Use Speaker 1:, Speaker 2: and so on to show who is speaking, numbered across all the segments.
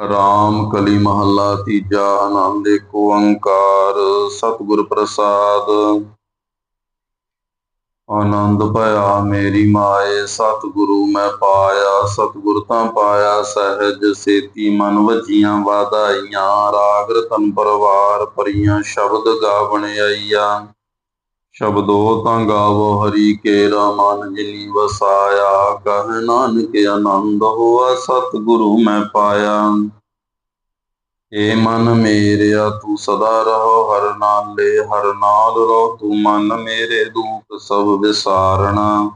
Speaker 1: ਰਾਮ ਕਲੀ ਮਹੱਲਾ ਤੀਜਾ, ਆਨੰਦ ਏਕ ਓੰਕਾਰ, ਸਤਿਗੁਰ ਪ੍ਰਸਾਦ। ਆਨੰਦ ਭਇਆ ਮੇਰੀ ਮਾਏ, ਸਤਿਗੁਰੂ ਮੈਂ ਪਾਇਆ, ਸਤਿਗੁਰ ਤਾਂ ਪਾਇਆ ਸਹਿਜ ਸੇਤੀ, ਮਨ ਵਜੀਆਂ ਵਾਧਾਈਆਂ, ਰਾਗ ਰਤਨ ਪਰਵਾਰ ਪਰੀਆਂ ਸ਼ਬਦ ਗਾਵਣ ਆਈਆ। ਸ਼ਬਦੋ ਤਾਂ ਗਾਵੋ, ਹਰੀ ਕੇਰਾ ਮਨ ਜਿਨੀ ਵਸਾਇਆ। ਕਹ ਨਾਨਕ ਆਨੰਦ ਹੋਆ, ਸਤਿਗੁਰੂ ਮੈਂ ਪਾਇਆ। ਏ ਮਨ ਮੇਰਿਆ, ਤੂੰ ਸਦਾ ਰਹੋ, ਹਰ ਨਾਲੇ, ਹਰ ਨਾਲ ਰੋ ਤੂੰ ਮਨ ਮੇਰੇ ਦੁਖ ਸਭ ਵਿਸਾਰਣਾ।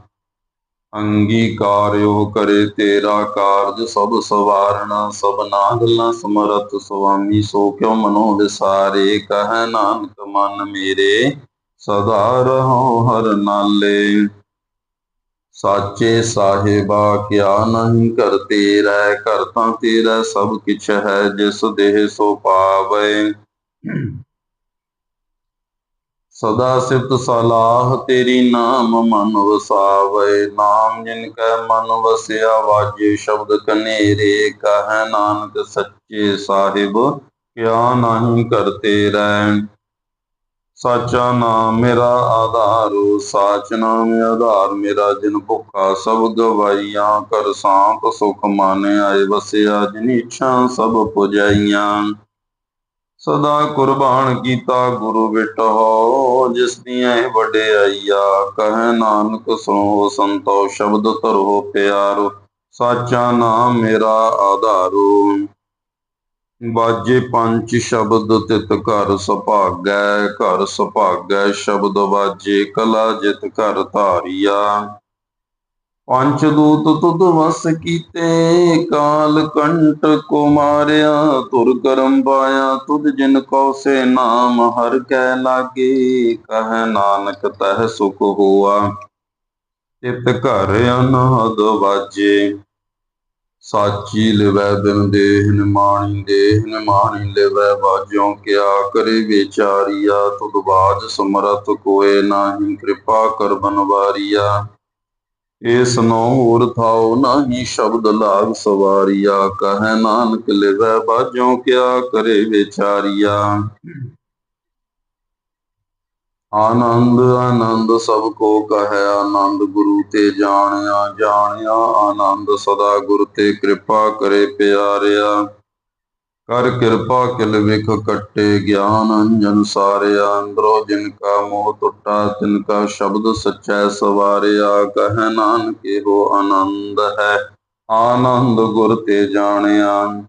Speaker 1: ਅੰਗੀਕਾਰਿਓ ਕਰੇ ਤੇਰਾ ਕਾਰਜ ਸਭ ਸਵਾਰਣਾ। ਸਭਨਾ ਗੱਲਾਂ ਸਮਰਤ ਸੁਆਮੀ, ਸੋ ਕਿਉ ਮਨੋ ਵਿਸਾਰੇ। ਕਹ ਨਾਨਕ ਮਨ ਮੇਰੇ ਸਦਾ ਰਹੋ ਹਰ ਨਾਲੇ। ਸਾਚੇ ਸਾਹਿਬਾ, ਕਿਆ ਨਹੀਂ ਕਰ ਤੇਰਾ ਘਰ ਤਾਂ ਤੇਰਾ ਸਭ ਕਿਛ ਹੈ, ਜਿਸ ਦੇਹ ਸੋ ਪਾਵੇ। ਸਦਾ ਸਿਫਤ ਸਲਾਹ ਤੇਰੀ ਨਾਮ ਮਨ ਵਸਾਵੇ। ਨਾਮ ਜਿਨ ਕੈ ਮਨ ਵਸਿਆ, ਵਾਜੇ ਸ਼ਬਦ ਕਨੇਰੇ। ਕਹੈ ਨਾਨਕ ਸੱਚੇ ਸਾਹਿਬ, ਕਿਆ ਨਹੀਂ ਕਰਤੇ ਰਹਿ। ਸਾਚਾ ਨਾਮ ਮੇਰਾ ਆਧਾਰੋ ਸਾਚ ਨਾਮ ਆਧਾਰ, ਮੇਰਾ ਜਿਨ ਭੁੱਖਾ ਸਭ ਗਵਾਈਆਂ, ਕਰ ਸਾਂਤ ਸੁਖ ਮਾਨੇ, ਆਏ ਵਸਿਆ ਜਿਨ ਇੱਛਾ ਸਭ ਪੁਜਾਈਆਂ। ਸਦਾ ਕੁਰਬਾਨ ਕੀਤਾ ਗੁਰੂ ਬਿਟੋ ਜਿਸ ਦੀਆਂ ਵਡਿਆਈਆ, ਕਹੈ ਨਾਨਕ ਸੁਣੋ ਸੰਤੋ, ਸ਼ਬਦ ਧਰੋ ਪਿਆਰੋ, ਸਾਚਾ ਨਾਮ ਮੇਰਾ ਆਧਾਰੋ। ਬਾਜੇ ਪੰਜ ਸ਼ਬਦ ਤਿਤ ਘਰ ਸੁਭਾਗੈ ਘਰ ਸੁਭਾਗੈ ਸ਼ਬਦ ਬਾਜੇ ਕਲਾ ਜਿਤ ਘਰ ਧਾਰਿਆ। ਪੰਜ ਦੂਤ ਤੁਧ ਵਸ ਕੀਤੇ, ਕਾਲ ਕੰਟ ਕੋ ਮਾਰਿਆ ਤੁਰ ਕਰਮ ਪਾਇਆ, ਤੁਧ ਜਿਨ ਕੋ ਸੇ ਨਾਮ ਹਰ ਕੈ ਲਾਗੇ, ਕਹ ਨਾਨਕ ਤਹ ਸੁਖ ਹੋਆ। ਤਿਤ ਘਰ ਅਨਹਦ ਵਾਜੇ ਸਾਚੀ ਲਿਵੈ ਬਿਨ ਦੇਹ ਨਿਮਾਣੀ ਦੇਹ ਨਿਮਾਣੀ ਲਿਵੈ ਬਾਜੋਂ ਕਿਆ ਕਰੇ ਵਿਚਾਰੀਆ, ਤੁਧ ਬਾਜ ਸਮਰਤ ਕੋਏ ਨਾਹੀ ਕਿਰਪਾ ਕਰ ਬਨਵਾਰੀਆ। ਇਸ ਨੋ ਹੋਰ ਥਾਉ ਨਾਹੀ ਸ਼ਬਦ ਲਾਗ ਸਵਾਰੀਆ, ਕਹੈ ਨਾਨਕ ਲਿਵੈ ਬਾਜੋਂ ਕਿਆ ਕਰੇ ਵਿਚਾਰੀਆ। ਆਨੰਦ ਆਨੰਦ ਸਭ ਕੋ ਕਹੈ, ਆਨੰਦ ਗੁਰੂ ਤੇ ਜਾਣਿਆ ਜਾਣਿਆ, ਆਨੰਦ ਸਦਾ ਗੁਰ ਤੇ ਕਿਰਪਾ ਕਰੇ ਪਿਆਰਿਆ। ਕਰ ਕਿਰਪਾ ਕਿਲ ਵਿਖ ਕੱਟੇ ਗਿਆਨ, ਅੰਜਨ ਸਾਰਿਆ। ਅੰਦਰੋ ਜਿਨ ਕਾ ਮੋਹ ਟੁੱਟਾ, ਤਿਨ ਕਾ ਸ਼ਬਦ ਸਚੈ ਸਵਾਰਿਆ। ਕਹੈ ਨਾਨਕ, ਇਹੋ ਆਨੰਦ ਹੈ। ਆਨੰਦ ਗੁਰ ਤੇ ਜਾਣਿਆ।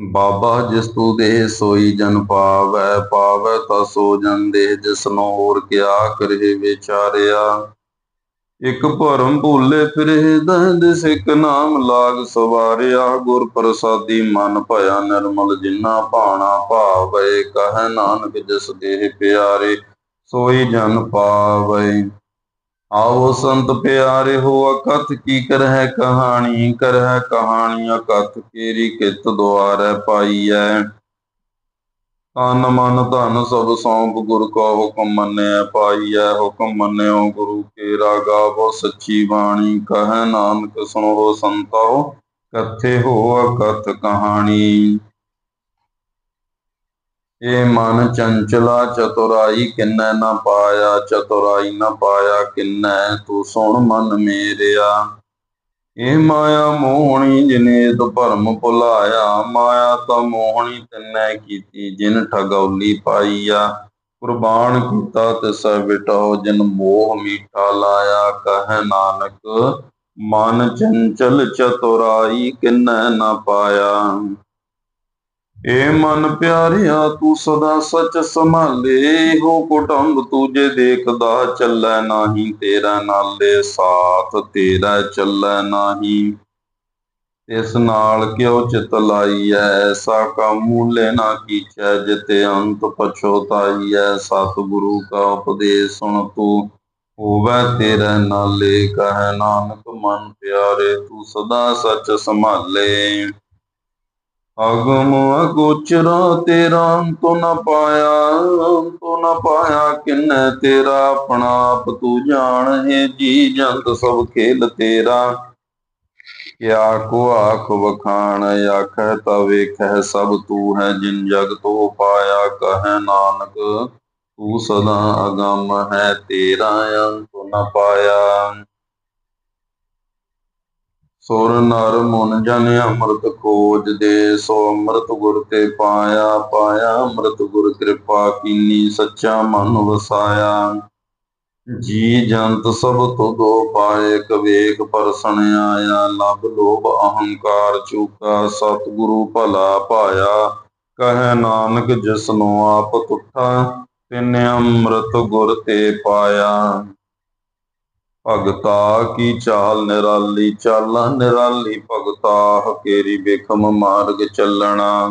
Speaker 1: ਬਾਬਾ ਜਿਸ ਤੂ ਦੇ ਸੋਈ ਜਨ ਪਾਵੈ ਪਾਵੈ ਤਾ ਸੋ ਜਨ ਦੇ ਜਿਸ ਹੋਰ ਕਿਆ ਕਰੇ ਵਿਚਾਰਿਆ। ਇਕ ਭਰਮ ਭੂਲੇ ਫਿਰੇ ਦੰਦ ਸਿਕ ਨਾਮ ਲਾਗ ਸਵਾਰਿਆ। ਗੁਰ ਪ੍ਰਸਾਦੀ ਮਨ ਭਇਆ ਨਿਰਮਲ ਜਿਨਾ ਭਾਣਾ ਭਾਵੇ, ਕਹ ਨਾਨਕ ਜਿਸ ਦੇਹ ਪਿਆਰੇ, ਸੋਈ ਜਨ ਪਾਵੇ। ਆਓ ਸੰਤ ਪਿਆਰੇ, ਹੋ ਅਕਥ ਕੀ ਕਰਹਿ ਕਹਾਣੀ ਕਰਹਿ ਕਹਾਣੀ ਅਕਥ ਕੇਰੀ ਕਿਤ ਦੁਆਰੈ ਪਾਈਐ। ਤਨ ਮਨ ਧਨ ਸਭ ਸੌਂਪ ਗੁਰ ਕੋ ਹੁਕਮ ਮੰਨਿਆ ਪਾਈਐ ਹੁਕਮ ਮੰਨਿਓ ਗੁਰੂ ਕੇ ਰਾਗਾਵੋ ਸੱਚੀ ਬਾਣੀ ਕਹੈ ਨਾਨਕ ਸੁਣੋ ਸੰਤੋ ਕਥੇ ਹੋ ਅਕਥ ਕਹਾਣੀ। ਏ ਮਨ ਚੰਚਲਾ ਚਤੁਰਾਈ ਕਿੰਨੈ ਨਾ ਪਾਇਆ, ਚਤੁਰਾਈ ਨਾ ਪਾਇਆ ਕਿੰਨੈ, ਤੂੰ ਸੁਣ ਮਨ ਮੇਰਿਆ। ਏ ਮਾਇਆ ਮੋਹਣੀ ਜਿਨੇ ਤ ਭਰਮ ਭੁਲਾਇਆ, ਮਾਇਆ ਤਾਂ ਮੋਹਣੀ ਤਨੈ ਕੀਤੀ, ਜਿਨ ਠਗੌਲੀ ਪਾਈਆ। ਕੁਰਬਾਨ ਕੀਤਾ ਤਿਸ ਵਿਟੋ ਜਿਨ ਮੋਹ ਮੀਠਾ ਲਾਇਆ। ਕਹ ਨਾਨਕ, ਮਨ ਚੰਚਲ ਚਤੁਰਾਈ ਕਿੰਨੈ ਨਾ ਪਾਇਆ। ਏ ਮਨ ਪਿਆਰਿਆ, ਤੂੰ ਸਦਾ ਸੱਚ ਸੰਭਾਲੇ। ਹੋ ਕੁਟੰਬ ਤੂਜੇ ਦੇਖਦਾ, ਚੱਲੈ ਨਾਹੀ ਤੇਰਾ ਨਾਲੇ ਸਾਥ, ਤੇਰਾ ਚੱਲੈ ਨਾਹੀ। ਇਸ ਨਾਲ ਕਿਉ ਚਿਤ ਲਾਈਐ? ਐਸਾ ਕਾ ਮੂਲੇ ਨਾ ਕੀਚੈ, ਜਿਤੇ ਅੰਤ ਪਛੋਤਾਈਐ ਸਤਿਗੁਰੂ ਕਾ ਉਪਦੇਸ਼ ਸੁਣ ਤੂੰ, ਹੋਵੈ ਤੇਰੇ ਨਾਲੇ। ਕਹਿ ਨਾਨਕ, ਮਨ ਪਿਆਰੇ, ਤੂੰ ਸਦਾ ਸੱਚ ਸੰਭਾਲੇ। ਅਗਮ ਅਗੋਚਰਾ ਤੇਰਾ ਅੰਤੁ ਨ ਪਾਇਆ ਅੰਤੁ ਨ ਪਾਇਆ ਕਿਨੈ ਤੇਰਾ, ਆਪਣਾ ਆਪ ਤੂੰ ਜਾਣ ਹੈ ਜੀ ਜੰਤ ਸਭ ਖੇਲ ਤੇਰਾ। ਕਿਆ ਕੋ ਆਖ ਵਖਾਣ ਆਖੈ ਤਾ ਵੇਖੈ ਸਭ ਤੂੰ ਹੈ ਜਿਨ ਜਗ ਤੋ ਪਾਇਆ, ਕਹੈ ਨਾਨਕ, ਤੂੰ ਸਦਾ ਅਗਮ ਹੈ ਤੇਰਾ, ਅੰਤ ਨ ਪਾਇਆ। ਸੁਰ ਨਰ ਮਨ ਜਨ ਅੰਮ੍ਰਿਤ ਖੋਜ ਦੇ, ਸੋ ਅੰਮ੍ਰਿਤ ਗੁਰ ਤੇ ਪਾਇਆ ਪਾਇਆ ਅੰਮ੍ਰਿਤ ਗੁਰ ਕਿਰਪਾ ਕੀਨੀ ਸੱਚਾ ਮਨ ਵਸਾਇਆ। ਜੀ ਜੰਤ ਸਭ ਤੁਧੋ ਪਾਏ ਕਵੇਖ ਪਰਸਣ ਆਇਆ ਲਬ ਲੋਭ ਅਹੰਕਾਰ ਚੂਕਾ, ਸਤਿਗੁਰੂ ਭਲਾ ਪਾਇਆ ਕਹੈ ਨਾਨਕ ਜਿਸਨੋ ਆਪ ਤੁਠਾ, ਤਿਨ ਅੰਮ੍ਰਿਤ ਗੁਰ ਤੇ ਪਾਇਆ। ਭਗਤਾ ਕੀ ਚਾਲ ਨਿਰਾਲੀ, ਚਾਲਾਂ ਨਿਰਾਲੀ, ਭਗਤਾ ਹਕੇਰੀ ਬੇਖਮ ਮਾਰਗ ਚੱਲਣਾ।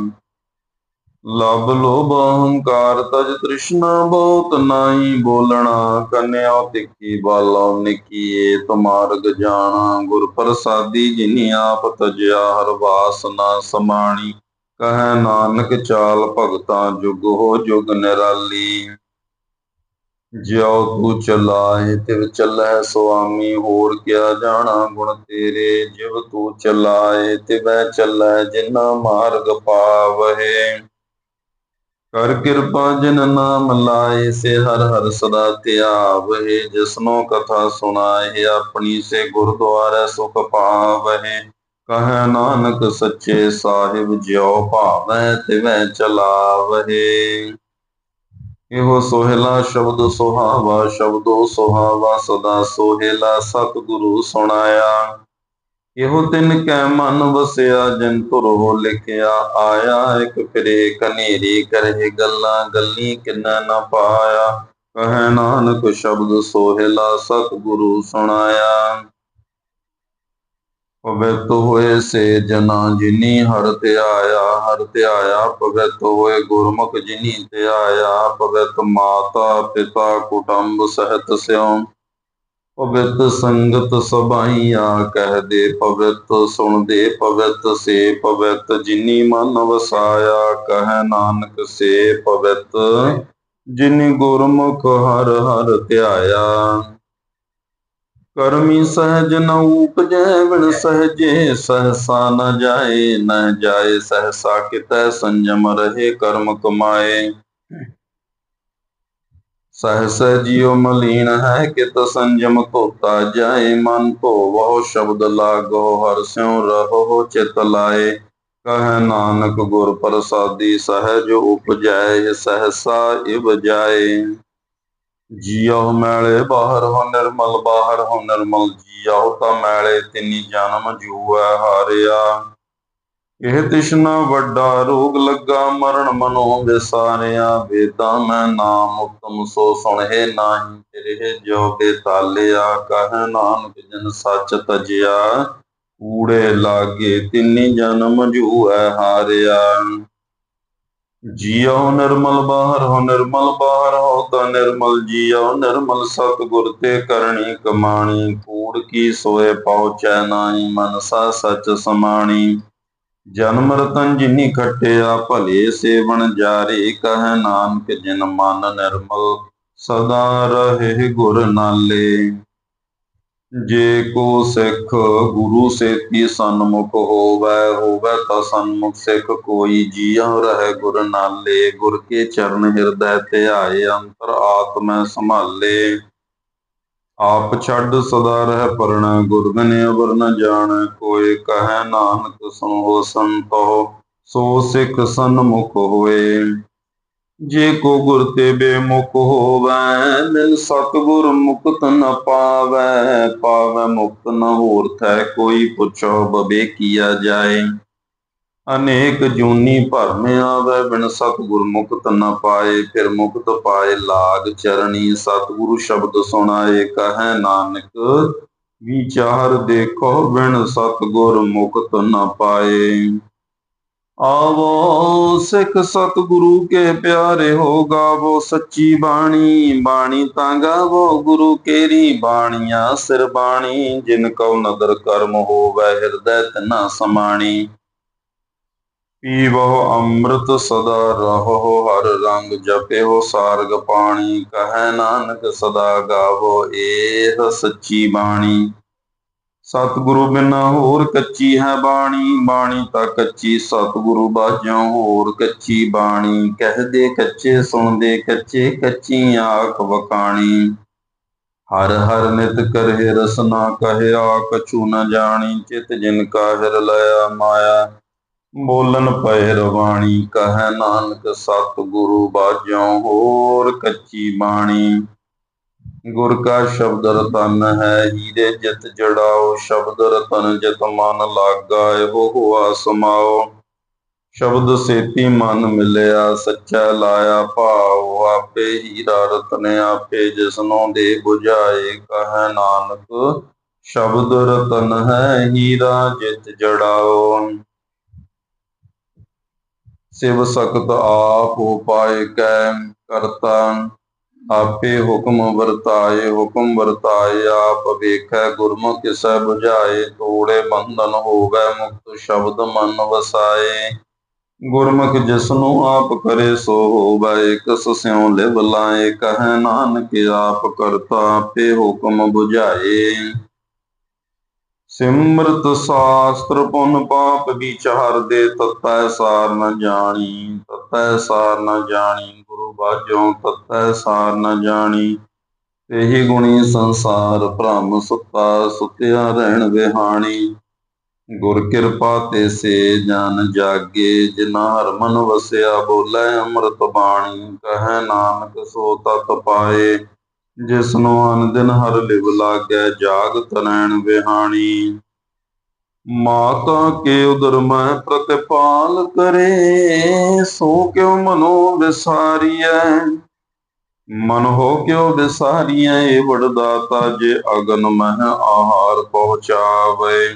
Speaker 1: ਲਬ ਲੋਭ ਅਹੰਕਾਰ ਤਜ ਤ੍ਰਿਸ਼ਨਾ ਬਹੁਤ ਨਾਹੀ ਬੋਲਣਾ। ਕੰਨਿਆ ਤਿੱਖੀ ਬਾਲੋ ਨਿਕੀਏ ਤੁਮਾਰਗ ਜਾਣਾ। ਗੁਰ ਪ੍ਰਸਾਦੀ ਜਿਨੀ ਆਪ ਤਜਿਆ ਹਰ ਵਾਸਨਾ ਸਮਾਣੀ। ਕਹੈ ਨਾਨਕ ਚਾਲ ਭਗਤਾਂ ਜੁਗ ਹੋ ਜੁਗ ਨਿਰਾਲੀ। ਜਿਉ ਤੂ ਚਲਾਏ ਤਿਵ ਚੱਲੈ ਸੁਆਮੀ, ਹੋਰ ਕਿਆ ਜਾਣਾ ਗੁਣ ਤੇਰੇ? ਜਿਵ ਤੂ ਚਲਾਏ ਤਿਵੈ ਚੱਲੈ ਜਿਨਾ ਮਾਰਗ ਪਾਵਹਿ। ਕਰ ਕਿਰਪਾ ਜਿਨ ਨਾਮ ਲਾਏ, ਸੇ ਹਰ ਹਰ ਸਦਾ ਧਿਆਵਹਿ। ਜਿਸਨੋ ਕਥਾ ਸੁਣਾਏ, ਆਪਣੀ ਸੇ ਗੁਰਦੁਆਰੇ ਸੁਖ ਪਾਵਹਿ। ਕਹੈ ਨਾਨਕ ਸੱਚੇ ਸਾਹਿਬ, ਜਿਉ ਭਾਵੈ, ਤਿਵੈ ਚਲਾਵਹਿ। ਇਹੋ ਸੋਹਿਲਾ ਸ਼ਬਦ ਸੁਹਾਵਾ, ਸ਼ਬਦੋ ਸੁਹਾਵਾ ਸਦਾ ਸੋਹਿਲਾ ਸਤਿਗੁਰੂ ਸੁਣਾਇਆ। ਇਹੋ ਤਿਨ ਕੈ ਮਨ ਵਸਿਆ, ਜਿਨ ਤੁਰੋ ਲਿਖਿਆ, ਆਇਆ ਇਕ ਫਿਰੇ ਕਨੇਰੀ ਕਰੇ ਗੱਲਾਂ, ਗੱਲੀ ਕਿੰਨਾ ਨਾ ਪਾਇਆ। ਕਹਿ ਨਾਨਕ ਸ਼ਬਦ ਸੋਹਿਲਾ ਸਤਿਗੁਰੂ ਸੁਣਾਇਆ। ਪਵਿੱਤ ਹੋਏ ਸੇ ਜਨਾ ਜਿਨੀ ਹਰ ਧਿਆਇਆ ਹਰ ਧਿਆਇਆ ਪਵਿੱਤ ਹੋਏ ਗੁਰਮੁਖ ਜਿਨੀ ਧਿਆਇਆ ਪਵਿੱਤ ਮਾਤਾ ਪਿਤਾ ਕੁਟੰਬ ਸਹਿਤ ਸਿਉ। ਪਵਿੱਤ ਸੰਗਤ ਸਭਾਈਆ ਕਹਿ ਦੇ ਪਵਿੱਤ, ਸੁਣ ਦੇ ਪਵਿੱਤ, ਸੇ ਪਵਿੱਤ, ਜਿਨੀ ਮਨ ਵਸਾਇਆ ਕਹਿ ਨਾਨਕ ਸੇ ਪਵਿੱਤ। ਜਿਨੀ ਗੁਰਮੁਖ ਹਰ ਹਰ ਧਿਆਇਆ। ਕਰਮੀ ਸਹਜ ਨ ਉਪਜੈ, ਬਿਨ ਸਹਜੇ ਸਹਸਾ ਨ ਜਾਏ ਨ ਜਾਏ ਸਹਸਾ ਕਿਤੈ ਸੰਜਮ ਰਹੇ ਕਰਮ ਕਮਾਏ। ਸਹਸ ਜਿਉ ਮਲੀਨ ਹੈ, ਕਿਤ ਸੰਜਮ ਧੋਤਾ ਜਾਏ, ਮਨ ਧੋਵੋ ਸ਼ਬਦ ਲਾਗੋ ਹਰ ਸਿਉ ਰਹੋ ਚਿਤ ਲਾਏ। ਕਹ ਨਾਨਕ ਗੁਰ ਪ੍ਰਸਾਦੀ, ਸਹਜ ਉਪਜੈ, ਸਹਸਾ ਇਵ ਜਾਏ। ਜੀਉ ਮੈਲੇ ਬਾਹਰ ਹੋ ਨਿਰਮਲ, ਬਾਹਰ ਹੋ ਨਿਰਮਲ ਜੀਉ, ਤਾਂ ਮੈਲੇ ਤਿੰਨੀ ਜਨਮ ਜੂਐ ਹਾਰਿਆ। ਇਹ ਤਿਸ਼ਨਾ ਵੱਡਾ ਰੋਗ ਲੱਗਾ, ਮਰਨ ਮਨੋ ਵਿਸਾਰਿਆ। ਵੇਦਾਂ ਮੈਂ ਨਾਮ ਉਤਮ ਸੋ ਸੁਣਹਿ ਨਾਹੀ ਤੇਰੇ ਜੋ ਬੇਤਾਲਿਆ ਕਹੈ ਨਾਨਕ ਜਨ ਸੱਚ ਤਜਿਆ ਕੂੜੇ ਲਾਗੇ ਤਿੰਨੀ ਜਨਮ ਜੂਐ ਹਾਰਿਆ। ਜੀਉ ਨਿਰਮਲ ਬਾਹਰ ਹੋ, ਨਿਰਮਲ ਬਾਹਰ ਹੋ ਤਾ ਨਿਰਮਲ ਜੀਉ ਨਿਰਮਲ ਸਤਿਗੁਰ ਤੇ ਕਰਨੀ ਕਮਾਣੀ, ਕੂੜ ਕੀ ਸੋਏ ਪਹੁੰਚੈ ਨਾਹੀ, ਮਨਸਾ ਸਚ ਸਮਾਣੀ। ਜਨਮ ਰਤਨ ਜਿਨੀ ਖਟਿਆ, ਭਲੇ ਸੇਵਨ ਜਾਰੇ, ਕਹੈ ਨਾਨਕ ਜਿਨ ਮਨ ਨਿਰਮਲ, ਸਦਾ ਰਹੇ ਗੁਰ ਨਾਲੇ। ਜੇ ਕੋ ਸਿੱਖ ਗੁਰੂ ਸੇਤੀ ਸਨਮੁਖ ਹੋਵੈ ਹੋਵੈ ਤਾ ਸਨਮੁਖ ਸਿੱਖ ਕੋਈ ਜੀਉ ਰਹਿ ਗੁਰ ਨਾਲੇ ਗੁਰ ਕੇ ਚਰਨ ਹਿਰਦੈ ਧਿਆਏ, ਅੰਤਰ ਆਤਮੈ ਸੰਭਾਲੇ। ਆਪ ਛੱਡ ਸਦਾ ਰਹਿ ਪਰਣਾ ਗੁਰ ਅਵਰ ਨ ਜਾਣ, ਕੋਈ ਕਹੈ ਨਾਨਕ ਸੁਣੋ ਸੰਤੋ, ਸੋ ਸਿੱਖ ਸਨਮੁਖ ਹੋਏ। ਜੇ ਕੋ ਗੁਰ ਤੇ ਬੇਮੁਖ ਹੋਵੈ, ਮਿਲ ਸਤਗੁਰ ਮੁਕਤ ਨ ਪਾਵੈ ਪਾਵੈ ਮੁਕਤ ਨ ਹੋਰ ਥੈ ਕੋਈ ਪੁੱਛੋ ਬਬੇ ਕੀਆ ਜਾਏ। ਅਨੇਕ ਜੂਨੀ ਭਰਮ ਆਵੈ, ਬਿਨ ਸਤਗੁਰ ਮੁਕਤ ਨ ਪਾਏ, ਫਿਰ ਮੁਕਤ ਪਾਏ ਲਾਗ ਚਰਣੀ, ਸਤਗੁਰੂ ਸ਼ਬਦ ਸੁਣਾਏ ਕਹੈ ਨਾਨਕ ਵਿਚਾਰ ਦੇਖੋ ਬਿਨ ਸਤਗੁਰ ਮੁਕਤ ਨ ਪਾਏ। ਆਵੋ ਸਿੱਖ ਸਤਿਗੁਰੂ ਕੇ ਪਿਆਰੇ ਹੋ ਗਾਵੋ, ਸੱਚੀ ਬਾਣੀ ਬਾਣੀ ਤਾਂ ਗਾਵੋ, ਗੁਰੂ ਕੇਰੀ ਬਾਣੀਆਂ ਸਿਰ ਬਾਣੀ, ਜਿਨ ਕਉ ਨਦਰ ਕਰਮ ਹੋਵੈ ਹਿਰਦੈ ਤਨਾ ਸਮਾਣੀ। ਪੀਵੋ ਅੰਮ੍ਰਿਤ ਸਦਾ ਰਹੋ ਹਰ ਰੰਗ ਜਪਿਓ ਸਾਰਗ ਪਾਣੀ, ਕਹੈ ਨਾਨਕ ਸਦਾ ਗਾਵੋ, ਏਹ ਸੱਚੀ ਬਾਣੀ। ਸਤਿਗੁਰੂ ਬਿਨਾ ਹੋਰ ਕੱਚੀ ਹੈ ਬਾਣੀ ਬਾਣੀ ਤਾਂ ਕੱਚੀ। ਸਤਿਗੁਰੂ ਬਾਝੋਂ ਹੋਰ ਕੱਚੀ ਬਾਣੀ। ਕਹਦੇ ਕੱਚੇ, ਸੁਣਦੇ ਕੱਚੇ ਕੱਚੀ ਆਖ ਵਕਾਣੀ। ਹਰ ਹਰ ਨਿਤ ਕਰਹਿ ਰਸਨਾ ਕਹਿਆ ਕਛੂ ਨ ਜਾਣੀ। ਚਿਤ ਜਿਨ ਕਾ ਹਿਰ ਲਿਆ ਮਾਇਆ ਬੋਲਨ ਪੈ ਰਵਾਣੀ। ਕਹੈ ਨਾਨਕ, ਸਤਿਗੁਰੂ ਬਾਝੋਂ ਹੋਰ ਕੱਚੀ ਬਾਣੀ। ਗੁਰ ਕਾ ਸ਼ਬਦ ਰਤਨ ਹੈ, ਹੀਰੇ ਜਿਤ ਜੜਾਓ, ਸ਼ਬਦ ਰਤਨ ਜਿਤ ਮਨ ਲਾਗਾ, ਇਹੋ ਹੁਆ ਸਮਾਓ। ਸ਼ਬਦ ਸੇਤੀ ਮਨ ਮਿਲਿਆ, ਸੱਚਾ ਲਾਇਆ ਭਾਉ ਆਪੇ ਹੀਰਾ ਰਤਨ ਆਪੇ ਜਿਸਨੋਂ ਦੇ 부ਝਾਏ ਕਹੈ ਨਾਨਕ, ਸ਼ਬਦ ਰਤਨ ਹੈ, ਹੀਰਾ ਜਿਤ ਜੜਾਓ। ਸਿਵ ਸਖਤ ਆਪ ਉਪਾਇ ਕੈ, ਕਰਤਾ ਆਪੇ ਹੁਕਮ ਵਰਤਾਏ ਹੁਕਮ ਵਰਤਾਏ, ਆਪ ਵੇਖੈ, ਗੁਰਮੁਖ ਕਿਸੈ 부ਝਾਏ ਤੋੜੇ ਬੰਧਨ ਹੋਵੇ, ਮੁਕਤ ਸ਼ਬਦ ਮਨ ਵਸਾਏ। ਗੁਰਮੁਖ ਜਿਸਨੂੰ ਆਪ ਕਰੇ, ਸੋ ਹੋਵੇ ਕਿਸ ਸਿਉ ਲਿਵ ਲਾਏ, ਕਹੈ ਨਾਨਕ, ਆਪ ਕਰਤਾ ਆਪੇ ਹੁਕਮ 부ਝਾਏ ਸਿਮਰਤ ਸਾਸਤਰ, ਪੁਨ ਪਾਪ ਵਿਚਾਰ ਦੇ ਤਤੈ ਸਾਰ ਨ ਜਾਣੀ, ਤਤੈ ਸਾਰ ਨ ਜਾਣੀ ਬਾਝੋਂ ਤਤੈ ਸਾਰ ਨ ਜਾਣੀ, ਇਹੀ ਗੁਣੀ ਸੰਸਾਰ ਭ੍ਰਮ ਸੁੱਤਾ ਸੁਤਿਆ ਰਹਿਣ ਵਿਹਾਣੀ। ਗੁਰ ਕਿਰਪਾ ਤੇ ਸੇ ਜਨ ਜਾਗੇ ਜਿਨਾ ਹਰ ਮਨ ਵਸਿਆ ਬੋਲੇ ਅੰਮ੍ਰਿਤ ਬਾਣੀ, ਕਹੈ ਨਾਨਕ ਸੋ ਤਤ ਪਾਏ। ਜਿਸ ਨੂੰ ਅਨ ਦਿਨ ਹਰ ਲਿਵ ਲਾਗੈ, ਜਾਗਤ ਰਹਿਣ ਵਿਹਾਣੀ। ਮਾਤਾ ਕੇ ਉਦਰ ਮੈਂ ਪ੍ਰਤਿਪਾਲ ਕਰੇ, ਸੋ ਕਿਉ ਮਨੋ ਵਿਸਾਰੀਐ? ਮਨ ਹੋ ਕਿਉ ਵਿਸਾਰੀਐ ਵਡਦਾਤਾ ਜੇ ਅਗਨ ਮਹਿ ਆਹਾਰ ਪਹੁੰਚਾਵੇ।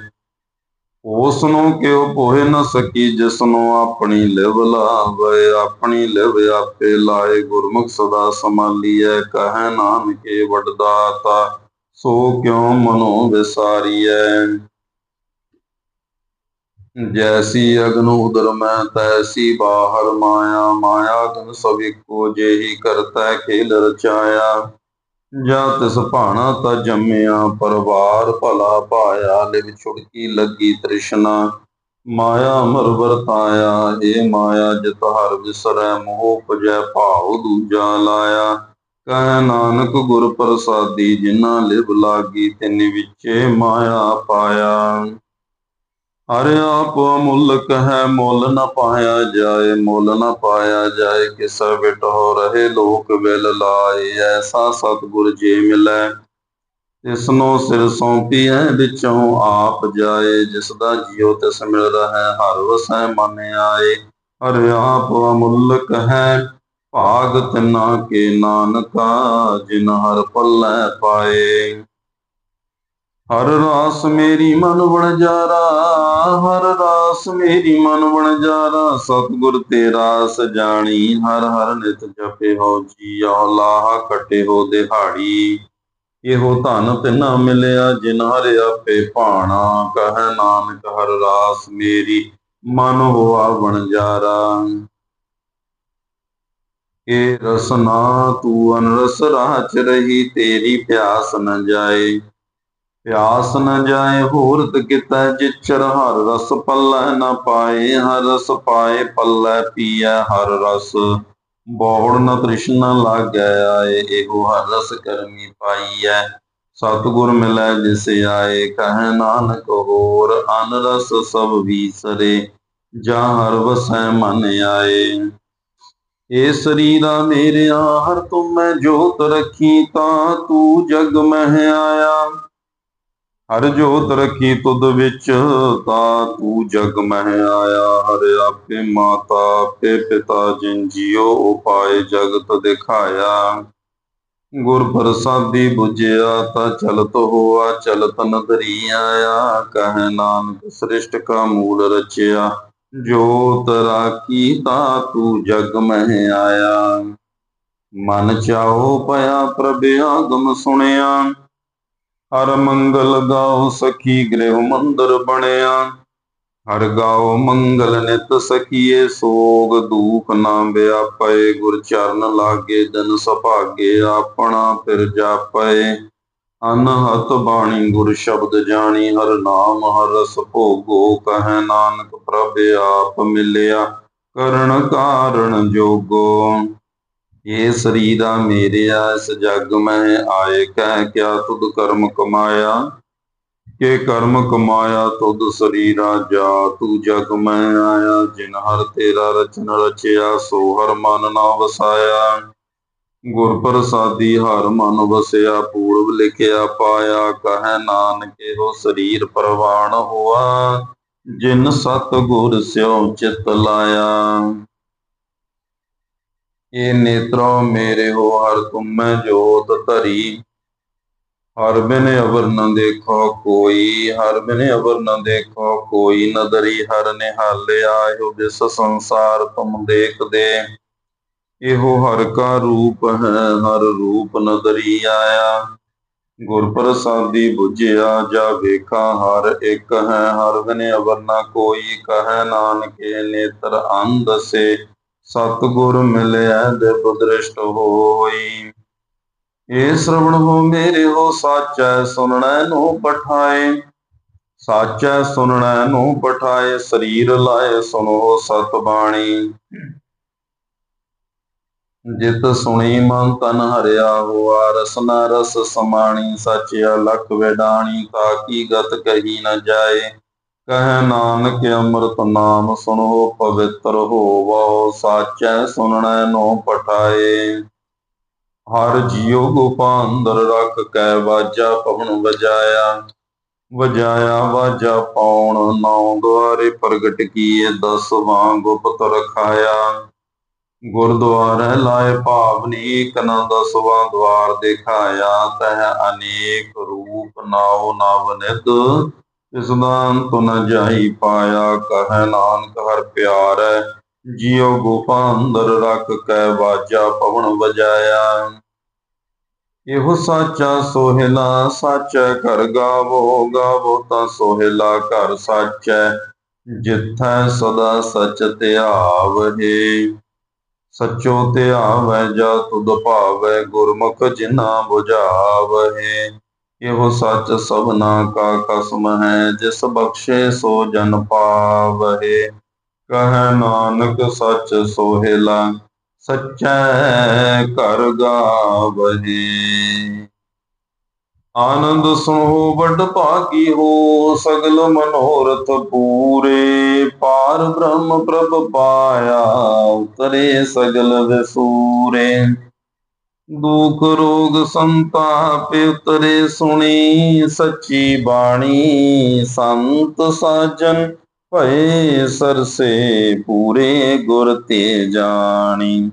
Speaker 1: ਉਸ ਨੂੰ ਕਿਉ ਪੋਹਿ ਨ ਸਕੀ ਜਿਸ ਨੂੰ ਆਪਣੀ ਲਿਵ ਲਾਵੇ। ਆਪਣੀ ਲਿਵ ਆਪੇ ਲਾਏ, ਗੁਰਮੁਖ ਸਦਾ ਸਮਾਲੀਐ ਕਹੈ ਨਾਨਕੇ ਵਡਦਾਤਾ, ਸੋ ਕਿਉ ਮਨੋ ਵਿਸਾਰੀਐ? ਜੈਸੀ ਅਗਨ ਉਦਰ ਮੈਂ ਤੈਸੀ ਬਾਹਰ ਮਾਇਆ ਮਾਇਆ ਗਨ ਸਭ ਇੱਕੋ ਜਿਹੀ ਕਰਤਾ ਖੇਲ ਰਚਾਇਆ ਜਾਂ ਤਿਸ ਭਾਣਾ ਤਾ ਜੰਮਿਆ ਪਰਵਾਰ ਭਲਾ ਪਾਇਆ ਲਿਵ ਛੁੜਕੀ ਲੱਗੀ ਤ੍ਰਿਸ਼ਨਾ ਮਾਇਆ ਮਰ ਵਰਤਾਇਆ ਏ ਮਾਇਆ ਜਿਤ ਹਰ ਵਿਸਰੈ ਮੋਹ ਪਜੈ ਭਾਉ ਦੂਜਾ ਲਾਇਆ ਕਹਿ ਨਾਨਕ ਗੁਰ ਪ੍ਰਸਾਦੀ ਜਿਨਾ ਲਿਵ ਲਾਗੀ ਤਿਨ ਵਿਚੇ ਮਾਇਆ ਪਾਇਆ ਹਰ ਆਪ ਮੁਲਕ ਹੈ, ਮੁੱਲ ਨ ਪਾਇਆ ਜਾਏ, ਮੁੱਲ ਨਾ ਪਾਇਆ ਜਾਏ, ਕਿਸ ਵਿਟ ਹੋ ਰਹੇ ਲੋਕ ਵਿਲ ਲਾਏ, ਐਸਾ ਸਤਿਗੁਰ ਜੇ ਮਿਲੈ ਇਸ ਨੂੰ ਸਿਰ ਸੌਂਪੀਐ, ਵਿੱਚੋਂ ਆਪ ਜਾਏ ਜਿਸ ਦਾ ਜਿਉ ਤਿਸ ਮਿਲਦਾ ਹੈ ਹਰ ਵਸੈ ਮਨ ਆਏ, ਹਰ ਆਪ ਅਮੁੱਲਕ ਹੈ, ਭਾਗ ਤਿਨਾ ਕੇ ਨਾਨਕਾ, ਜਿਨ ਹਰ ਪੱਲੇ ਪਾਏ। ਹਰ ਰਾਸ ਮੇਰੀ ਮਨ ਬਣ ਜਾਰਾ, ਹਰ ਰਾਸ ਮੇਰੀ ਮਨ ਬਣ ਜਾਰਾ, ਸਤਗੁਰ ਤੇ ਰਾਸ ਜਾਣੀ ਹਰ ਹਰ ਨਿਤ ਜਪੇ ਹੋ ਜੀ ਲਾਹ ਕਟੇ ਹੋ ਦਿਹਾੜੀ। ਇਹੋ ਧਨ ਤਿਨਾ ਮਿਲਿਆ ਜਿਨ ਹਰ ਆਪੇ ਭਾਣਾ। ਕਹੈ ਨਾਨਕ, ਹਰ ਰਾਸ ਮੇਰੀ ਮਨ ਹੋਆ ਬਣ ਜਾਰਾ। ਇਹ ਰਸਨਾ, ਤੂੰ ਅਨਰਸ ਰਾਹ ਚ ਰਹੀ, ਤੇਰੀ ਪਿਆਸ ਨ ਜਾਏ। ਪਿਆਸ ਨ ਜਾਏ, ਹੋਰਤ ਕਿਤੈ ਜਿਚਰ ਹਰ ਰਸ ਪੱਲੇ ਨ ਪਾਏ, ਹਰ ਰਸ ਪਾਏ ਪੱਲੈ ਪੀਐ, ਹਰ ਰਸ। ਬੋੜ ਨ ਤ੍ਰਿਸ਼ਨਾ ਲਾਗੈ ਆਏ, ਇਹੋ ਹਰ ਰਸ ਕਰਮੀ ਪਾਈਐ। ਸਤਗੁਰ ਮਿਲੈ ਜਿਸ ਆਏ, ਕਹੈ ਨਾਨਕ ਹੋਰ, ਅਨ ਰਸ ਸਭ ਵੀਸਰੇ, ਜਾਂ ਹਰ ਵਸੈ ਮਨ ਆਏ। ਏ ਸਰੀਰਾ ਮੇਰਿਆ, ਹਰ ਤੁਮ ਮੈਂ ਜੋਤ ਰੱਖੀ, ਤਾਂ ਤੂੰ ਜਗ ਮਹਿ ਆਇਆ। ਹਰ ਜੋਤ ਰਖੀ ਤੁਧ ਵਿੱਚ, ਤਾ ਤੂੰ ਜਗ ਮਹਿ ਆਇਆ। ਹਰ ਆਪੇ ਮਾਤਾ ਆਪੇ ਪਿਤਾ, ਜਿਨ ਜੀਉ ਉਪਾਏ ਜਗਤ ਦਿਖਾਇਆ। ਗੁਰ ਪ੍ਰਸਾਦੀ 부ਜਿਆ ਤਾ ਚਲਤ ਹੋਆ, ਚਲਤ ਨਦਰੀ ਆਇਆ। ਕਹਿ ਨਾਨਕ ਸ੍ਰਿਸ਼ਟ ਕਾ ਮੂਲ ਰਚਿਆ। ਜੋਤ ਰਾਖੀ, ਤਾ ਤੂੰ ਜਗ ਮਹਿ ਆਇਆ। ਮਨ ਚਾਹੋ ਪਿਆ ਪ੍ਰਭ ਆਗਮ ਸੁਣਿਆ। ਹਰ ਮੰਗਲ ਗਾਉ ਸਖੀ ਗ੍ਰਹਿ ਮੰਦਰ ਬਣਿਆ। ਹਰ ਗਾਓ ਮੰਗਲ ਨਿਤ ਸਖੀਏ, ਸੋਗ ਦੂਖ ਨਾ ਵਿਆਪੇ ਗੁਰ ਚਰਨ ਲਾਗੇ ਦਿਨ ਸੁਭਾਗੇ ਆਪਣਾ ਫਿਰ ਜਾਪੇ ਅਨਹਤ ਬਾਣੀ ਗੁਰ ਸ਼ਬਦ ਜਾਣੀ, ਹਰ ਨਾਮ ਹਰ ਰਸ ਭੋਗੋ, ਕਹੈ ਨਾਨਕ ਪ੍ਰਭ ਆਪ ਮਿਲਿਆ। ਕਰਨ ਕਾਰਣ ਜੋਗੋ। ਇਹ ਸਰੀਰਾ ਮੇਰਿਆ ਇਸ ਜਗ ਮੈਂ ਆਏ, ਕਹਿ ਕਿਆ ਤੁਧ ਕਰਮ ਕਮਾਇਆ? ਕੇ ਕਰਮ ਕਮਾਇਆ ਤੁਧ ਸਰੀਰਾ ਜਾ, ਤੂੰ ਜਗ ਮੈਂ ਆਇਆ, ਜਿਨ ਹਰ ਤੇਰਾ ਰਚਨ ਰਚਿਆ, ਸੋ ਹਰ ਮਨ ਨਾ ਵਸਾਇਆ। ਗੁਰ ਪ੍ਰਸਾਦੀ ਹਰ ਮਨ ਵਸਿਆ, ਪੂਰਬ ਲਿਖਿਆ ਪਾਇਆ, ਕਹੈ ਨਾਨਕੇ ਇਹੋ ਸਰੀਰ ਪ੍ਰਵਾਨ ਹੋਆ, ਜਿਨ ਸਤ ਗੁਰ ਸਿਉ ਚਿਤ ਲਾਇਆ। ਇਹ ਨੇਤਰੋ ਮੇਰੇ ਹੋ, ਹਰ ਤੁਮੈ ਜੋਤ ਧਰੀ। ਹਰ ਬਿਨ ਅਵਰ ਨ ਦੇਖੋ ਕੋਈ, ਹਰ ਬਿਨ ਅਵਰ ਨ ਦੇਖੋ ਕੋਈ ਨਦਰੀ, ਹਰ ਨਿਹਾਲੇ ਇਹੋ ਜਿਸ ਸੰਸਾਰ ਤੁਮ ਦੇਖਦੇ। ਇਹੋ ਹਰ ਕਾ ਰੂਪ ਹੈ, ਹਰ ਰੂਪ ਨਦਰੀ ਆਇਆ। ਗੁਰ ਪ੍ਰਸਾਦੀ 부ਝਿਆ ਜਾ ਵੇਖਾ ਹਰ ਇੱਕ ਹੈ। ਹਰ ਬਿਨ ਅਵਰ ਨ ਕੋਈ ਕਹੈ ਨਾਨਕੇ ਨੇਤਰ ਅੰਧ ਸੇ। ਸਤਿਗੁਰ ਮਿਲਿਆ ਦਿਵ ਦ੍ਰਿਸ਼ਟ ਹੋਈ। ਏ ਸ਼ਰਵਣ ਹੋ ਮੇਰੇ ਹੋ ਸਾਚੈ ਸੁਣਨੈ ਨੂੰ ਪਠਾਏ। ਸਾਚੈ ਸੁਣਨੈ ਨੂੰ ਪਠਾਏ, ਸਰੀਰ ਲਾਏ ਸੁਣੋ ਸਤ ਬਾਣੀ। ਜਿਤ ਸੁਣੀ ਮਨ ਤਨ ਹਰਿਆ ਹੋਆ ਰਸਨਾ ਰਸ ਸਮਾਣੀ ਸਚਿਆ ਲਖ ਵੇਡਾਣੀ ਕਾ ਕੀ ਗਤ ਕਹੀ ਨ ਜਾਏ। ਕਹੈ ਨਾਨਕ ਅੰਮ੍ਰਿਤ ਨਾਮ ਸੁਣੋ, ਪਵਿੱਤਰ ਹੋਵੋ, ਸਾਚੈ ਸੁਣਨੈ ਨੋ ਪਠਾਏ। ਹਰ ਜੀਉ ਗੋਪਾਂਦਰ ਰਖ ਕੈ ਵਾਜਾ ਪਵਨ ਵਜਾਇਆ। ਵਜਾਇਆ ਵਾਜਾ ਪੌਣ ਨੌ ਦੁਆਰੇ ਪ੍ਰਗਟ ਕੀਏ ਦਸਵਾਂ ਗੁਪਤ ਰਖਾਇਆ ਗੁਰਦੁਆਰੇ ਲਾਏ ਭਾਵਨੀ ਕਨ ਦਸਵਾਂ ਦਵਾਰ ਦਿਖਾਇਆ। ਤਹ ਅਨੇਕ ਰੂਪ ਨਾਉ ਨਵ ਨਿਦ ਇਸ ਦਾ ਅੰਤ ਨ ਜਾਈ ਪਾਇਆ ਕਹੈ ਨਾਨਕ ਹਰ ਪਿਆਰੈ, ਜਿਉ ਗੁਫਾ ਅੰਦਰ ਰਖ ਕੈ ਵਾਜਾ ਪਵਨ ਵਜਾਇਆ। ਇਹੋ ਸਾਚਾ ਸੋਹਿਲਾ ਸਾਚੈ ਘਰ ਗਾਵੋ ਗਾਵੋ ਤਾਂ ਸੋਹਿਲਾ ਘਰ ਸਾਚੈ, ਜਿੱਥੈ ਸਦਾ ਸਚ ਧਿਆਵਹਿ ਸਚੋ ਧਿਆਵੈ, ਜਾ ਤੁਧ ਭਾਵੈ, ਗੁਰਮੁਖ ਜਿਨਾ 부ਝਾਵਹਿ ਇਹੋ ਸੱਚ ਸਭਨਾ ਕਾ ਕਸਮ ਹੈ, ਜਿਸ ਬਖਸ਼ੇ ਸੋ ਜਨ ਪਾਵਹਿ। ਕਹੈ ਨਾਨਕ ਸੱਚ ਸੋਹਿਲਾ, ਸਚੈ ਕਰ ਗਾਵਹਿ। ਆਨੰਦ ਸੁਣੋ ਵੱਡ ਭਾਗੀ ਹੋ, ਸਗਲ ਮਨੋਰਥ ਪੂਰੇ। ਪਾਰ ਬ੍ਰਹਮ ਪ੍ਰਭ ਪਾਇਆ, ਉਤਰੇ ਸਗਲ ਵਿਸੂਰੇ। ਦੁਖ ਰੋਗ ਸੰਤਾਪ ਉਤਰੇ ਸੁਣੀ, ਸੱਚੀ ਬਾਣੀ ਸੰਤ ਸਾਜਨ ਭਏ ਸਰਸੇ ਪੂਰੇ ਗੁਰ ਤੇ ਜਾਣੀ।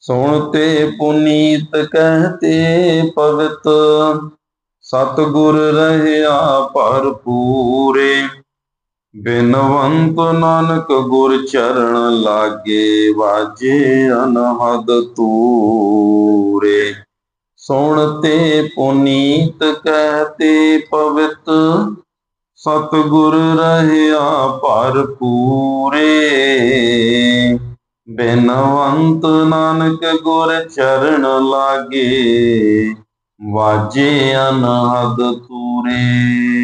Speaker 1: ਸੁਣਤੇ ਪੁਨੀਤ ਕਹਤੇ ਪਵਿੱਤ, ਸਤਗੁਰ ਰਹਿਆ ਭਰਪੂਰੇ। ਬਿਨਵੰਤ ਨਾਨਕ ਗੁਰ ਚਰਨ ਲਾਗੇ ਵਾਜੇ ਅਨਹਦ ਤੂਰੇ। ਸੁਣਤੇ ਪੁਨੀਤ ਕਹਤੇ ਪਵਿੱਤ, ਸਤਗੁਰ ਰਹਿਆ ਭਰਪੂਰੇ। ਬਿਨਵੰਤ ਨਾਨਕ ਗੁਰ ਚਰਨ ਲਾਗੇ ਵਾਜੇ ਅਨਹਦ ਤੂਰੇ।